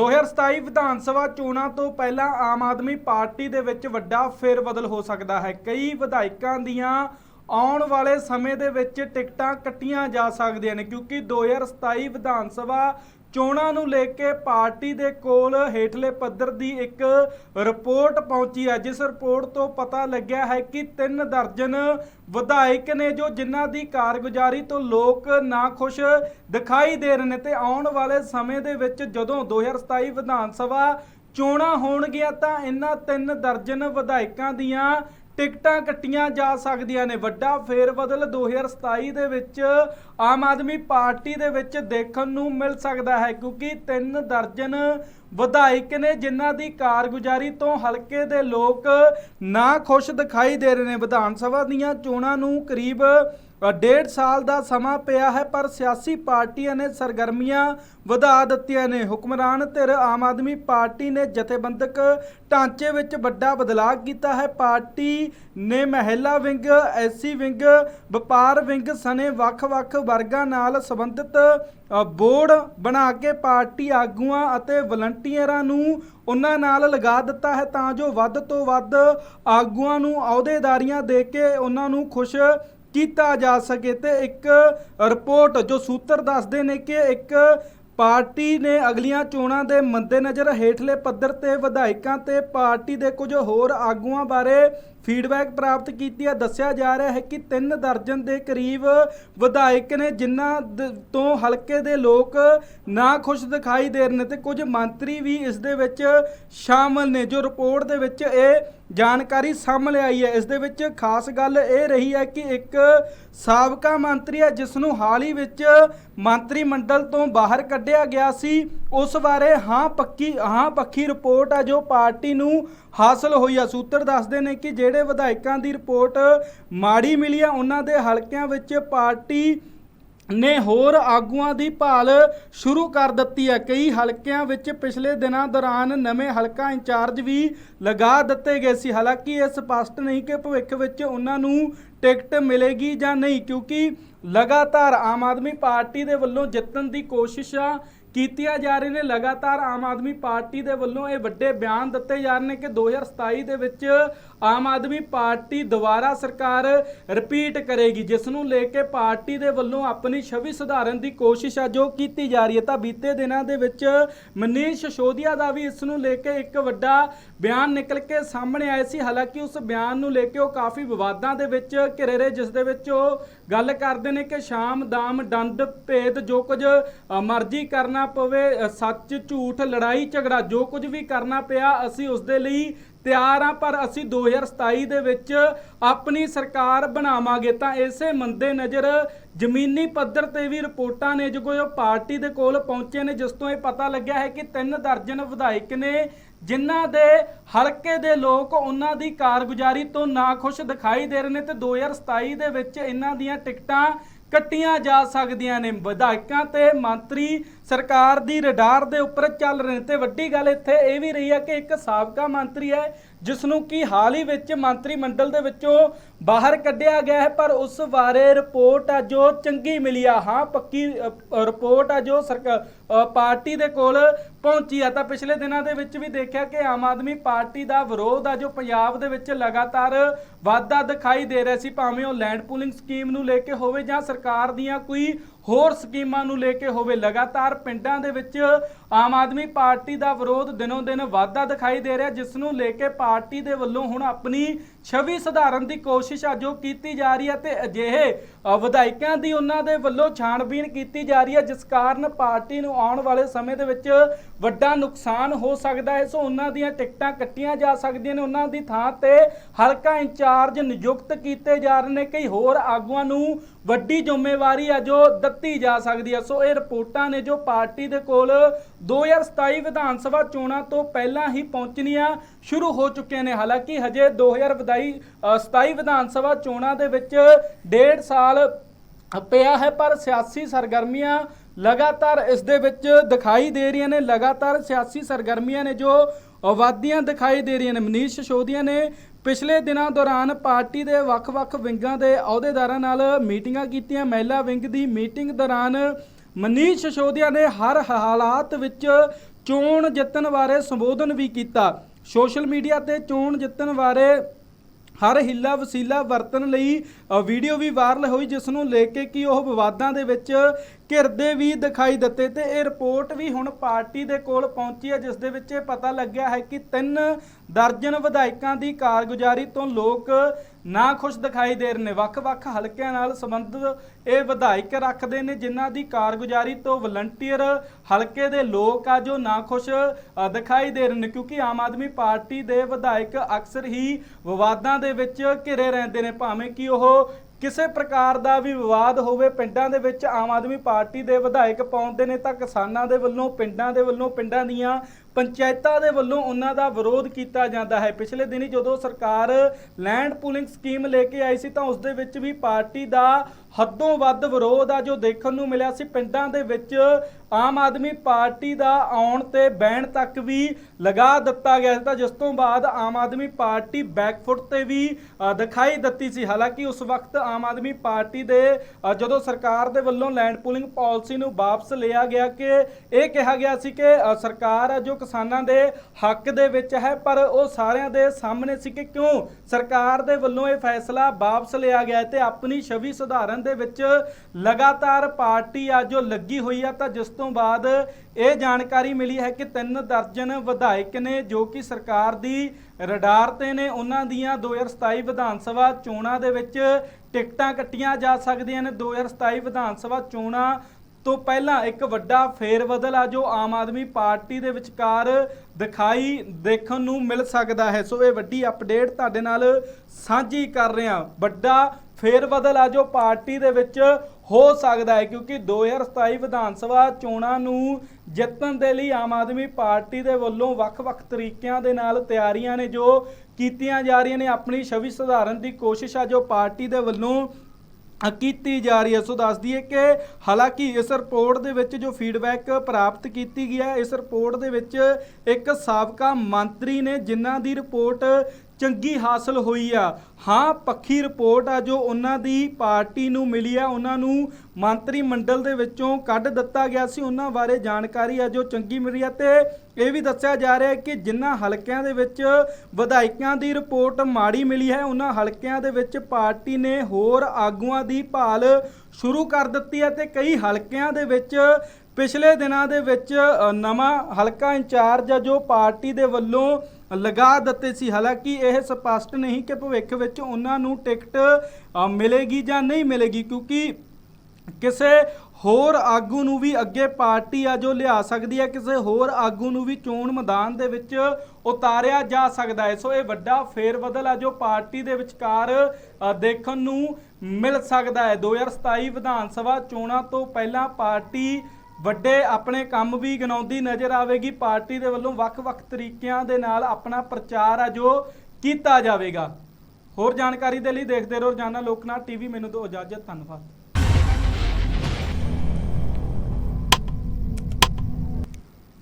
2027 ਵਿਧਾਨ ਸਭਾ ਚੋਣਾਂ ਤੋਂ ਪਹਿਲਾਂ ਆਮ ਆਦਮੀ ਪਾਰਟੀ ਦੇ ਵਿੱਚ ਵੱਡਾ ਫੇਰਬਦਲ ਹੋ ਸਕਦਾ ਹੈ। ਕਈ ਵਿਧਾਇਕਾਂ ਦੀਆਂ ਆਉਣ ਵਾਲੇ ਸਮੇਂ ਦੇ ਵਿੱਚ ਟਿਕਟਾਂ ਕੱਟੀਆਂ ਜਾ ਸਕਦੀਆਂ ਨੇ, ਕਿਉਂਕਿ 2027 ਵਿਧਾਨ ਸਭਾ ਚੋਣਾਂ ਨੂੰ ਲੈ ਕੇ ਪਾਰਟੀ ਦੇ ਕੋਲ ਹੇਠਲੇ ਪੱਧਰ ਦੀ ਇੱਕ ਰਿਪੋਰਟ ਪਹੁੰਚੀ ਹੈ, ਜਿਸ ਰਿਪੋਰਟ ਤੋਂ ਪਤਾ ਲੱਗਿਆ ਹੈ ਕਿ ਤਿੰਨ ਦਰਜਨ ਵਿਧਾਇਕ ਨੇ ਜੋ ਜਿਨ੍ਹਾਂ ਦੀ ਕਾਰਗੁਜ਼ਾਰੀ ਤੋਂ ਲੋਕ ਨਾ ਖੁਸ਼ ਦਿਖਾਈ ਦੇ ਰਹੇ ਨੇ ਤੇ ਆਉਣ ਵਾਲੇ ਸਮੇਂ ਦੇ ਵਿੱਚ ਜਦੋਂ 2027 ਵਿਧਾਨ ਸਭਾ ਚੋਣਾਂ ਹੋਣਗੀਆਂ ਤਾਂ ਇਹਨਾਂ ਤਿੰਨ ਦਰਜਨ ਵਿਧਾਇਕਾਂ ਦੀਆਂ ਟਿਕਟਾਂ ਕੱਟੀਆਂ ਜਾ ਸਕਦੀਆਂ ਨੇ। ਵੱਡਾ ਫੇਰਬਦਲ 2027 ਦੇ ਵਿੱਚ ਆਮ ਆਦਮੀ ਪਾਰਟੀ ਦੇ ਵਿੱਚ ਦੇਖਣ ਨੂੰ ਮਿਲ ਸਕਦਾ ਹੈ ਕਿਉਂਕਿ ਤਿੰਨ ਦਰਜਨ ਵਿਧਾਇਕ ਨੇ ਜਿਨ੍ਹਾਂ ਦੀ ਕਾਰਗੁਜ਼ਾਰੀ ਤੋਂ ਹਲਕੇ ਦੇ ਲੋਕ ਨਾ ਖੁਸ਼ ਦਿਖਾਈ ਦੇ ਰਹੇ ਨੇ। ਵਿਧਾਨ ਸਭਾ ਦੀਆਂ ਚੋਣਾਂ ਨੂੰ ਕਰੀਬ ਡੇਢ ਸਾਲ ਦਾ ਸਮਾਂ ਪਿਆ ਹੈ, ਪਰ ਸਿਆਸੀ ਪਾਰਟੀਆਂ ਨੇ ਸਰਗਰਮੀਆਂ ਵਧਾ ਦਿੱਤੀਆਂ ਨੇ। ਹੁਕਮਰਾਨ ਧਿਰ ਆਮ ਆਦਮੀ ਪਾਰਟੀ ਨੇ ਜਥੇਬੰਦਕ ਢਾਂਚੇ ਵਿੱਚ ਵੱਡਾ ਬਦਲਾਅ ਕੀਤਾ ਹੈ। ਪਾਰਟੀ ਨੇ ਮਹਿਲਾ ਵਿੰਗ ਐਸੀ ਵਿੰਗ, ਵਪਾਰ ਵਿੰਗ ਸਣੇ ਵੱਖ-ਵੱਖ ਵਰਗਾਂ ਨਾਲ ਸੰਬੰਧਿਤ ਬੋਰਡ ਬਣਾ ਕੇ ਪਾਰਟੀ ਆਗੂਆਂ ਅਤੇ ਵਲੰਟੀਅਰਾਂ ਨੂੰ ਉਹਨਾਂ ਨਾਲ ਲਗਾ ਦਿੱਤਾ ਹੈ ਤਾਂ ਜੋ ਵੱਧ ਤੋਂ ਵੱਧ ਆਗੂਆਂ ਨੂੰ ਅਹੁਦੇਦਾਰੀਆਂ ਦੇ ਕੇ ਉਹਨਾਂ ਨੂੰ ਖੁਸ਼ ਕੀਤਾ ਜਾ ਸਕੇ। ਤੇ ਇੱਕ ਰਿਪੋਰਟ ਜੋ ਸੂਤਰ ਦੱਸਦੇ ਨੇ ਕਿ ਇੱਕ ਪਾਰਟੀ ਨੇ ਅਗਲੀਆਂ ਚੋਣਾਂ ਦੇ ਮੱਦੇਨਜ਼ਰ ਹੇਠਲੇ ਪੱਧਰ ਤੇ ਵਿਧਾਇਕਾਂ ਤੇ ਪਾਰਟੀ ਦੇ ਕੁਝ ਹੋਰ ਆਗੂਆਂ ਬਾਰੇ ਫੀਡਬੈਕ ਪ੍ਰਾਪਤ ਕੀਤੀ ਹੈ। ਦੱਸਿਆ ਜਾ ਰਿਹਾ ਹੈ ਕਿ ਤਿੰਨ ਦਰਜਨ ਦੇ ਕਰੀਬ ਵਿਧਾਇਕ ਨੇ ਜਿਨ੍ਹਾਂ ਦ- ਤੋਂ ਹਲਕੇ ਦੇ ਲੋਕ ਨਾ ਖੁਸ਼ ਦਿਖਾਈ ਦੇ ਰਹੇ ਨੇ ਤੇ ਕੁਝ ਮੰਤਰੀ ਵੀ ਇਸ ਦੇ ਵਿੱਚ ਸ਼ਾਮਲ ਨੇ, ਜੋ ਰਿਪੋਰਟ ਦੇ ਵਿੱਚ ਇਹ ਜਾਣਕਾਰੀ ਸਾਹਮਣੇ ਆਈ ਹੈ। ਇਸ ਦੇ ਵਿੱਚ ਖਾਸ ਗੱਲ ਇਹ ਰਹੀ ਹੈ ਕਿ ਇੱਕ ਸਾਬਕਾ ਮੰਤਰੀ ਹੈ, ਜਿਸ ਨੂੰ ਹਾਲ ਹੀ ਵਿੱਚ ਮੰਤਰੀ ਮੰਡਲ ਤੋਂ ਬਾਹਰ ਕੱਢਿਆ ਗਿਆ ਸੀ। ਉਸ ਬਾਰੇ ਹਾਂ ਪੱਕੀ ਹਾਂ ਪੱਖੀ ਰਿਪੋਰਟ ਆ, ਜੋ ਪਾਰਟੀ ਨੂੰ ਹਾਸਲ ਹੋਈ ਆ। ਸੂਤਰ ਦੱਸਦੇ ਨੇ ਕਿ ਜਿਹੜੇ ਵਿਧਾਇਕਾਂ ਦੀ ਰਿਪੋਰਟ ਮਾੜੀ ਮਿਲੀ ਆ। ਉਹਨਾਂ ਦੇ ਹਲਕਿਆਂ ਵਿੱਚ ਪਾਰਟੀ ਨੇ ਹੋਰ ਆਗੂਆਂ ਦੀ ਭਾਲ ਸ਼ੁਰੂ ਕਰ ਦਿੱਤੀ ਹੈ ਕਈ ਹਲਕਿਆਂ ਵਿੱਚ ਪਿਛਲੇ ਦਿਨਾਂ ਦੌਰਾਨ ਨਵੇਂ ਹਲਕਾ ਇੰਚਾਰਜ ਵੀ ਲਗਾ ਦਿੱਤੇ ਗਏ ਸੀ। ਹਾਲਾਂਕਿ ਇਹ ਸਪਸ਼ਟ ਨਹੀਂ ਕਿ ਭਵਿੱਖ ਵਿੱਚ ਉਹਨਾਂ ਨੂੰ ਟਿਕਟ ਮਿਲੇਗੀ ਜਾਂ ਨਹੀਂ, ਕਿਉਂਕਿ ਲਗਾਤਾਰ ਆਮ ਆਦਮੀ ਪਾਰਟੀ ਦੇ ਵੱਲੋਂ ਜਿੱਤਣ ਦੀ ਕੋਸ਼ਿਸ਼ਾਂ ਕੀਤੀਆਂ ਜਾ ਰਹੀਆਂ ਨੇ। ਲਗਾਤਾਰ ਆਮ ਆਦਮੀ ਪਾਰਟੀ ਦੇ ਵੱਲੋਂ ਇਹ ਵੱਡੇ ਬਿਆਨ ਦਿੱਤੇ ਜਾ ਰਹੇ ਨੇ ਕਿ 2027 ਦੇ ਵਿੱਚ ਆਮ ਆਦਮੀ ਪਾਰਟੀ ਦੁਬਾਰਾ ਸਰਕਾਰ ਰਿਪੀਟ ਕਰੇਗੀ, ਜਿਸ ਨੂੰ ਲੈ ਕੇ ਪਾਰਟੀ ਦੇ ਵੱਲੋਂ ਆਪਣੀ ਛਵੀ ਸੁਧਾਰਨ ਦੀ ਕੋਸ਼ਿਸ਼ ਆ, ਜੋ ਕੀਤੀ ਜਾ ਰਹੀ ਹੈ। ਤਾਂ ਬੀਤੇ ਦਿਨਾਂ ਦੇ ਵਿੱਚ ਮਨੀਸ਼ ਸ਼ੋਧਿਆ ਦਾ ਵੀ ਇਸ ਨੂੰ ਲੈ ਕੇ ਇੱਕ ਵੱਡਾ ਬਿਆਨ ਨਿਕਲ ਕੇ ਸਾਹਮਣੇ ਆਇਆ ਸੀ। ਹਾਲਾਂਕਿ ਉਸ ਬਿਆਨ ਨੂੰ ਲੈ ਕੇ ਉਹ ਕਾਫੀ ਵਿਵਾਦਾਂ ਦੇ ਵਿੱਚ ਘਿਰੇ ਰਹੇ, ਜਿਸ ਦੇ ਵਿੱਚ ਉਹ ਗੱਲ ਕਰਦੇ ਨੇ ਕਿ ਸ਼ਾਮ, ਦਾਮ, ਡੰਡ, ਭੇਦ, ਜੋ ਕੁਝ ਮਰਜ਼ੀ ਕਰਨਾ ਪਵੇ ਸੱਚ, ਝੂਠ, ਲੜਾਈ, ਝਗੜਾ, ਜੋ ਕੁਝ ਵੀ ਕਰਨਾ ਪਿਆ, ਅਸੀਂ ਉਸ ਦੇ ਲਈ ਤਿਆਰ ਆ ਪਰ ਅਸੀਂ 2027 ਦੇ ਵਿੱਚ ਆਪਣੀ ਸਰਕਾਰ ਬਣਾਵਾਂਗੇ। ਤਾਂ ਇਸੇ ਮੰਦੇ ਨਜ਼ਰ ਜ਼ਮੀਨੀ ਪੱਧਰ ਤੇ ਵੀ ਰਿਪੋਰਟਾਂ ਨੇ, ਜੋ ਜੋ ਪਾਰਟੀ ਦੇ ਕੋਲ ਪਹੁੰਚੇ ਨੇ, ਜਿਸ ਤੋਂ ਇਹ ਪਤਾ ਲੱਗਿਆ ਹੈ ਕਿ ਤਿੰਨ ਦਰਜਨ ਵਿਧਾਇਕ ਨੇ, ਜਿਨ੍ਹਾਂ ਦੇ ਹਲਕੇ ਦੇ ਲੋਕ ਉਹਨਾਂ ਦੀ ਕਾਰਗੁਜ਼ਾਰੀ ਤੋਂ ਨਾਖੁਸ਼ ਦਿਖਾਈ ਦੇ ਰਹੇ ਨੇ ਤੇ 2027 ਦੇ ਵਿੱਚ ਇਹਨਾਂ ਦੀਆਂ ਟਿਕਟਾਂ ਕੱਟੀਆਂ ਜਾ ਸਕਦੀਆਂ ਨੇ। ਵਿਧਾਇਕਾਂ ਤੇ ਮੰਤਰੀ ਸਰਕਾਰ ਦੀ ਰਡਾਰ ਦੇ ਉੱਪਰ ਚੱਲ ਰਹੇ ਨੇ। ਤੇ ਵੱਡੀ ਗੱਲ ਇੱਥੇ ਇਹ ਵੀ ਰਹੀ ਹੈ ਕਿ ਇੱਕ ਸਾਬਕਾ ਮੰਤਰੀ ਹੈ ਜਿਸ ਨੂੰ ਕਿ ਹਾਲ ਹੀ ਵਿੱਚ ਮੰਤਰੀ ਮੰਡਲ ਦੇ ਵਿੱਚੋਂ ਬਾਹਰ ਕੱਢਿਆ ਗਿਆ ਹੈ, ਪਰ ਉਸ ਬਾਰੇ ਰਿਪੋਰਟ ਆ ਜੋ ਚੰਗੀ ਮਿਲੀ ਆ। ਹਾਂ, ਪੱਕੀ ਰਿਪੋਰਟ ਆ ਜੋ ਸਰਕਾਰ ਪਾਰਟੀ ਦੇ ਕੋਲ ਪਹੁੰਚੀ ਆ। ਤਾਂ ਪਿਛਲੇ ਦਿਨਾਂ ਦੇ ਵਿੱਚ ਵੀ ਦੇਖਿਆ ਕਿ ਆਮ ਆਦਮੀ ਪਾਰਟੀ ਦਾ ਵਿਰੋਧ ਆ ਜੋ ਪੰਜਾਬ ਦੇ ਵਿੱਚ ਲਗਾਤਾਰ ਵਾਧਾ ਦਿਖਾਈ ਦੇ ਰਿਹਾ ਸੀ, ਭਾਵੇਂ ਉਹ ਲੈਂਡ ਪੂਲਿੰਗ ਸਕੀਮ ਨੂੰ ਲੈ ਕੇ ਹੋਵੇ ਜਾਂ ਸਰਕਾਰ ਦੀਆਂ ਕੋਈ ਹੋਰ ਸਕੀਮਾਂ ਨੂੰ ਲੈ ਕੇ ਹੋਵੇ ਲਗਾਤਾਰ, ਪਿੰਡਾਂ ਦੇ ਵਿੱਚ ਆਮ ਆਦਮੀ ਪਾਰਟੀ ਦਾ ਵਿਰੋਧ ਦਿਨੋਂ ਦਿਨ ਵਾਧਾ ਦਿਖਾਈ ਦੇ ਰਿਹਾ, ਜਿਸ ਨੂੰ ਲੈ ਕੇ ਪਾਰਟੀ ਦੇ ਵੱਲੋਂ ਹੁਣ ਆਪਣੀ ਛਵੀ ਸੁਧਾਰਨ ਦੀ ਕੋਸ਼ਿਸ਼ ਆ ਜੋ ਕੀਤੀ ਜਾ ਰਹੀ ਹੈ ਤੇ ਅਜਿਹੇ ਵਿਧਾਇਕਾਂ ਦੀ ਉਹਨਾਂ ਦੇ ਵੱਲੋਂ ਛਾਣਬੀਣ ਕੀਤੀ ਜਾ ਰਹੀ ਹੈ, ਜਿਸ ਕਾਰਨ ਪਾਰਟੀ ਨੂੰ ਆਉਣ ਵਾਲੇ ਸਮੇਂ ਦੇ ਵਿੱਚ ਵੱਡਾ ਨੁਕਸਾਨ ਹੋ ਸਕਦਾ ਹੈ। ਸੋ ਉਹਨਾਂ ਦੀਆਂ ਟਿਕਟਾਂ ਕੱਟੀਆਂ ਜਾ ਸਕਦੀਆਂ ਨੇ। ਉਹਨਾਂ ਦੀ ਥਾਂ ਤੇ ਹਲਕਾ ਇੰਚਾਰਜ ਨਿਯੁਕਤ ਕੀਤੇ ਜਾ ਰਹੇ ਨੇ ਕਈ ਹੋਰ ਆਗੂਆਂ ਨੂੰ ਵੱਡੀ ਜ਼ਿੰਮੇਵਾਰੀ ਆ ਜੋ ਦਿੱਤੀ ਜਾ ਸਕਦੀ ਹੈ। ਸੋ ਇਹ ਰਿਪੋਰਟਾਂ ਨੇ ਜੋ ਪਾਰਟੀ ਦੇ ਕੋਲ 2027 ਵਿਧਾਨ ਸਭਾ ਚੋਣਾਂ ਤੋਂ ਪਹਿਲਾਂ ਹੀ ਪਹੁੰਚਣੀਆਂ ਸ਼ੁਰੂ ਹੋ ਚੁੱਕੀਆਂ ਨੇ। ਹਾਲਾਂਕਿ ਹਜੇ 2027 ਵਿਧਾਨ ਸਭਾ ਚੋਣਾਂ ਦੇ ਵਿੱਚ ਡੇਢ ਸਾਲ ਪਿਆ ਹੈ, ਪਰ ਸਿਆਸੀ ਸਰਗਰਮੀਆਂ ਲਗਾਤਾਰ ਇਸ ਦੇ ਵਿੱਚ ਦਿਖਾਈ ਦੇ ਰਹੀਆਂ ਨੇ। ਲਗਾਤਾਰ ਸਿਆਸੀ ਸਰਗਰਮੀਆਂ ਨੇ ਜੋ ਆਬਾਦੀਆਂ ਦਿਖਾਈ ਦੇ ਰਹੀਆਂ ਨੇ। ਮਨੀਸ਼ ਸਿਸੋਦੀਆ ਨੇ ਪਿਛਲੇ ਦਿਨਾਂ ਦੌਰਾਨ ਪਾਰਟੀ ਦੇ ਵੱਖ-ਵੱਖ ਵਿੰਗਾਂ ਦੇ ਅਹੁਦੇਦਾਰਾਂ ਨਾਲ ਮੀਟਿੰਗਾਂ ਕੀਤੀਆਂ। ਮਹਿਲਾ ਵਿੰਗ ਦੀ ਮੀਟਿੰਗ ਦੌਰਾਨ ਮਨੀਸ਼ ਸਸ਼ੋਦੀਆ ਨੇ ਹਰ ਹਾਲਾਤ ਵਿੱਚ ਚੋਣ ਜਿੱਤਣ ਬਾਰੇ ਸੰਬੋਧਨ ਵੀ ਕੀਤਾ। ਸੋਸ਼ਲ ਮੀਡੀਆ ਤੇ ਚੋਣ ਜਿੱਤਣ ਬਾਰੇ ਹਰ ਹਿੱਲਾ ਵਸੀਲਾ ਵਰਤਣ ਲਈ ਵੀਡੀਓ ਵੀ ਵਾਇਰਲ ਹੋਈ, ਜਿਸ ਨੂੰ ਲੈ ਕੇ ਕਿ ਉਹ ਵਿਵਾਦਾਂ ਦੇ ਵਿੱਚ ਘਿਰਦੇ ਵੀ ਦਿਖਾਈ ਦਿੱਤੇ ਤੇ ਇਹ ਰਿਪੋਰਟ ਵੀ ਹੁਣ ਪਾਰਟੀ ਦੇ ਕੋਲ ਪਹੁੰਚੀ ਹੈ, ਜਿਸ ਦੇ ਵਿੱਚ ਇਹ ਪਤਾ ਲੱਗਿਆ ਹੈ ਕਿ ਤਿੰਨ ਦਰਜਨ ਵਿਧਾਇਕਾਂ ਦੀ ਕਾਰਗੁਜ਼ਾਰੀ ਤੋਂ ਲੋਕ ਨਾ ਖੁਸ਼ ਦਿਖਾਈ ਦੇ ਰਹੇ ਨੇ। ਵੱਖ-ਵੱਖ ਹਲਕਿਆਂ ਨਾਲ ਸੰਬੰਧਿਤ ਇਹ ਵਿਧਾਇਕ ਰੱਖਦੇ ਨੇ, ਜਿਨ੍ਹਾਂ ਦੀ ਕਾਰਗੁਜ਼ਾਰੀ ਤੋਂ ਵਲੰਟੀਅਰ ਹਲਕੇ ਦੇ ਲੋਕ ਆ ਜੋ ਨਾ ਖੁਸ਼ ਦਿਖਾਈ ਦੇ ਰਹੇ ਨੇ, ਕਿਉਂਕਿ ਆਮ ਆਦਮੀ ਪਾਰਟੀ ਦੇ ਵਿਧਾਇਕ ਅਕਸਰ ਹੀ ਵਿਵਾਦਾਂ ਦੇ ਵਿੱਚ ਘਿਰੇ ਰਹਿੰਦੇ ਨੇ। ਭਾਵੇਂ ਕਿ ਉਹ ਕਿਸੇ ਪ੍ਰਕਾਰ ਦਾ ਵੀ ਵਿਵਾਦ ਹੋਵੇ, ਪਿੰਡਾਂ ਦੇ ਵਿੱਚ ਆਮ ਆਦਮੀ ਪਾਰਟੀ ਦੇ ਵਿਧਾਇਕ ਪਾਉਂਦੇ ਨੇ ਤਾਂ ਕਿਸਾਨਾਂ ਦੇ ਵੱਲੋਂ, ਪਿੰਡਾਂ ਦੇ ਵੱਲੋਂ, ਪਿੰਡਾਂ ਦੀਆਂ ਪੰਚਾਇਤਾਂ ਦੇ ਵੱਲੋਂ ਉਹਨਾਂ ਦਾ ਵਿਰੋਧ ਕੀਤਾ ਜਾਂਦਾ ਹੈ। ਪਿਛਲੇ ਦਿਨੀ ਜਦੋਂ ਸਰਕਾਰ ਲੈਂਡ ਪੂਲਿੰਗ ਸਕੀਮ ਲੈ ਕੇ ਆਈ ਸੀ ਤਾਂ ਉਸ ਦੇ ਵਿੱਚ ਵੀ ਪਾਰਟੀ ਦਾ ਹੱਦੋਂ ਵੱਧ ਵਿਰੋਧ ਆ ਜੋ ਦੇਖਣ ਨੂੰ ਮਿਲਿਆ ਸੀ। ਪਿੰਡਾਂ ਦੇ ਵਿੱਚ ਆਮ ਆਦਮੀ ਪਾਰਟੀ ਦਾ ਆਉਣ ਤੇ ਬੈਨ ਤੱਕ ਵੀ ਲਗਾ ਦਿੱਤਾ ਗਿਆ ਸੀ। ਤਾਂ ਜਿਸ ਤੋਂ ਬਾਅਦ ਆਮ ਆਦਮੀ ਪਾਰਟੀ ਬੈਕਫੁੱਟ ਤੇ ਵੀ ਦਿਖਾਈ ਦਿੱਤੀ ਸੀ। ਹਾਲਾਂਕਿ ਉਸ ਵਕਤ ਆਮ ਆਦਮੀ ਪਾਰਟੀ ਦੇ ਜਦੋਂ ਸਰਕਾਰ ਦੇ ਵੱਲੋਂ ਲੈਂਡ ਪੂਲਿੰਗ ਪਾਲਿਸੀ ਨੂੰ ਵਾਪਸ ਲਿਆ ਗਿਆ ਕਿ ਇਹ ਕਿਹਾ ਗਿਆ ਸੀ ਕਿ ਸਰਕਾਰ ਹੈ ਜੋ ਕਿਸਾਨਾਂ ਦੇ ਹੱਕ ਦੇ ਵਿੱਚ ਹੈ, ਪਰ ਉਹ ਸਾਰਿਆਂ ਦੇ ਸਾਹਮਣੇ ਸੀ ਕਿ ਕਿਉਂ ਸਰਕਾਰ ਦੇ ਵੱਲੋਂ ਇਹ ਫੈਸਲਾ ਵਾਪਸ ਲਿਆ ਗਿਆ ਹੈ ਤੇ ਆਪਣੀ ਛਵੀ ਸੁਧਾਰਨ ਦੇ ਵਿੱਚ ਲਗਾਤਾਰ ਪਾਰਟੀ ਆ ਜੋ ਲੱਗੀ ਹੋਈ ਆ, ਤਾਂ ਜਿਸ ਤੋਂ ਬਾਅਦ ਇਹ ਜਾਣਕਾਰੀ ਮਿਲੀ ਹੈ ਕਿ ਤਿੰਨ ਦਰਜਨ ਵਿਧਾਇਕ ਨੇ ਜੋ ਕਿ ਸਰਕਾਰ ਦੀ ਰਡਾਰ ਤੇ ਨੇ, ਉਹਨਾਂ ਦੀਆਂ 2027 ਵਿਧਾਨ ਸਭਾ ਚੋਣਾਂ ਦੇ ਵਿੱਚ ਟਿਕਟਾਂ ਕੱਟੀਆਂ ਜਾ ਸਕਦੀਆਂ ਨੇ। 2027 ਵਿਧਾਨ ਸਭਾ ਚੋਣਾਂ ਤੋਂ ਪਹਿਲਾਂ ਇੱਕ ਵੱਡਾ ਫੇਰਬਦਲ ਆ ਜੋ ਆਮ ਆਦਮੀ ਪਾਰਟੀ ਦੇ ਵਿਚਕਾਰ ਦਿਖਾਈ ਦੇਖਣ ਨੂੰ ਮਿਲ ਸਕਦਾ ਹੈ। ਸੋ ਇਹ ਵੱਡੀ ਅਪਡੇਟ ਤੁਹਾਡੇ ਨਾਲ ਸਾਂਝੀ ਕਰ ਰਹੇ। ਹਾਂ ਵੱਡਾ ਫੇਰਬਦਲ ਆ ਜੋ ਪਾਰਟੀ ਦੇ ਵਿੱਚ ਹੋ ਸਕਦਾ ਹੈ, ਕਿਉਂਕਿ 2027 ਵਿਧਾਨ ਸਭਾ ਚੋਣਾਂ ਨੂੰ ਜਿੱਤਣ ਦੇ ਲਈ ਆਮ ਆਦਮੀ ਪਾਰਟੀ ਦੇ ਵੱਲੋਂ ਵੱਖ-ਵੱਖ ਤਰੀਕਿਆਂ ਦੇ ਨਾਲ ਤਿਆਰੀਆਂ ਨੇ ਜੋ ਕੀਤੀਆਂ ਜਾ ਰਹੀਆਂ ਨੇ। ਆਪਣੀ ਛਵੀ ਸੁਧਾਰਨ ਦੀ ਕੋਸ਼ਿਸ਼ ਆ ਜੋ ਪਾਰਟੀ ਦੇ ਵੱਲੋਂ ਕੀਤੀ ਜਾ ਰਹੀ ਹੈ। ਸੋ ਦੱਸ ਦਈਏ ਕਿ ਹਾਲਾਂਕਿ ਇਸ ਰਿਪੋਰਟ ਦੇ ਵਿੱਚ ਜੋ ਫੀਡਬੈਕ ਪ੍ਰਾਪਤ ਕੀਤੀ ਗਈ ਹੈ, ਇਸ ਰਿਪੋਰਟ ਦੇ ਵਿੱਚ ਇੱਕ ਸਾਬਕਾ ਮੰਤਰੀ ਨੇ ਜਿਨ੍ਹਾਂ ਦੀ ਰਿਪੋਰਟ ਚੰਗੀ ਹਾਸਲ ਹੋਈ ਆ। ਹਾਂ, ਪੱਖੀ ਰਿਪੋਰਟ ਆ ਜੋ ਉਹਨਾਂ ਦੀ ਪਾਰਟੀ ਨੂੰ ਮਿਲੀ ਆ। ਉਹਨਾਂ ਨੂੰ ਮੰਤਰੀ ਮੰਡਲ ਦੇ ਵਿੱਚੋਂ ਕੱਢ ਦਿੱਤਾ ਗਿਆ ਸੀ। ਉਹਨਾਂ ਬਾਰੇ ਜਾਣਕਾਰੀ ਆ ਜੋ ਚੰਗੀ ਮਿਲੀ ਆ ਤੇ ਇਹ ਵੀ ਦੱਸਿਆ ਜਾ ਰਿਹਾ ਹੈ ਕਿ ਜਿਨ੍ਹਾਂ ਹਲਕਿਆਂ ਦੇ ਵਿੱਚ ਵਿਧਾਇਕਾਂ ਦੀ ਰਿਪੋਰਟ ਮਾੜੀ ਮਿਲੀ ਹੈ, ਉਹਨਾਂ ਹਲਕਿਆਂ ਦੇ ਵਿੱਚ ਪਾਰਟੀ ਨੇ ਹੋਰ ਆਗੂਆਂ ਦੀ ਭਾਲ ਸ਼ੁਰੂ ਕਰ ਦਿੱਤੀ ਹੈ ਤੇ ਕਈ ਹਲਕਿਆਂ ਦੇ ਵਿੱਚ ਪਿਛਲੇ ਦਿਨਾਂ ਦੇ ਵਿੱਚ ਨਵਾਂ ਹਲਕਾ ਇੰਚਾਰਜ ਆ ਜੋ ਪਾਰਟੀ ਦੇ ਵੱਲੋਂ ਲਗਾ ਦਿੱਤੇ ਸੀ। ਹਾਲਾਂਕਿ ਇਹ ਸਪਸ਼ਟ ਨਹੀਂ ਕਿ ਭਵਿੱਖ ਵਿੱਚ ਉਹਨਾਂ ਨੂੰ ਟਿਕਟ ਮਿਲੇਗੀ ਜਾਂ ਨਹੀਂ ਮਿਲੇਗੀ, ਕਿਉਂਕਿ ਕਿਸੇ ਹੋਰ ਆਗੂ ਨੂੰ ਵੀ ਅੱਗੇ ਪਾਰਟੀ ਆ ਜੋ ਲਿਆ ਸਕਦੀ ਹੈ, ਕਿਸੇ ਹੋਰ ਆਗੂ ਨੂੰ ਵੀ ਚੋਣ ਮੈਦਾਨ ਦੇ ਵਿੱਚ ਉਤਾਰਿਆ ਜਾ ਸਕਦਾ ਹੈ। ਸੋ ਇਹ ਵੱਡਾ ਫੇਰਬਦਲ ਆ ਜੋ ਪਾਰਟੀ ਦੇ ਵਿਚਕਾਰ ਦੇਖਣ ਨੂੰ ਮਿਲ ਸਕਦਾ ਹੈ। 2027 ਵਿਧਾਨ ਸਭਾ ਚੋਣਾਂ ਤੋਂ ਪਹਿਲਾਂ ਪਾਰਟੀ ਵੱਡੇ ਆਪਣੇ ਕੰਮ ਵੀ ਗਨਾਉਂਦੀ ਨਜ਼ਰ ਆਵੇਗੀ। ਪਾਰਟੀ ਦੇ ਵੱਲੋਂ ਵੱਖ-ਵੱਖ ਤਰੀਕਿਆਂ ਦੇ ਨਾਲ ਆਪਣਾ ਪ੍ਰਚਾਰ ਆ ਜੋ ਕੀਤਾ ਜਾਵੇਗਾ। ਹੋਰ ਜਾਣਕਾਰੀ ਦੇ ਲਈ ਦੇਖਦੇ ਰਹੋ ਰੋਜ਼ਾਨਾ ਲੋਕਨਾਥ ਟੀਵੀ। ਮੈਨੂੰ ਦਿਓ ਇਜਾਜ਼ਤ, ਧੰਨਵਾਦ।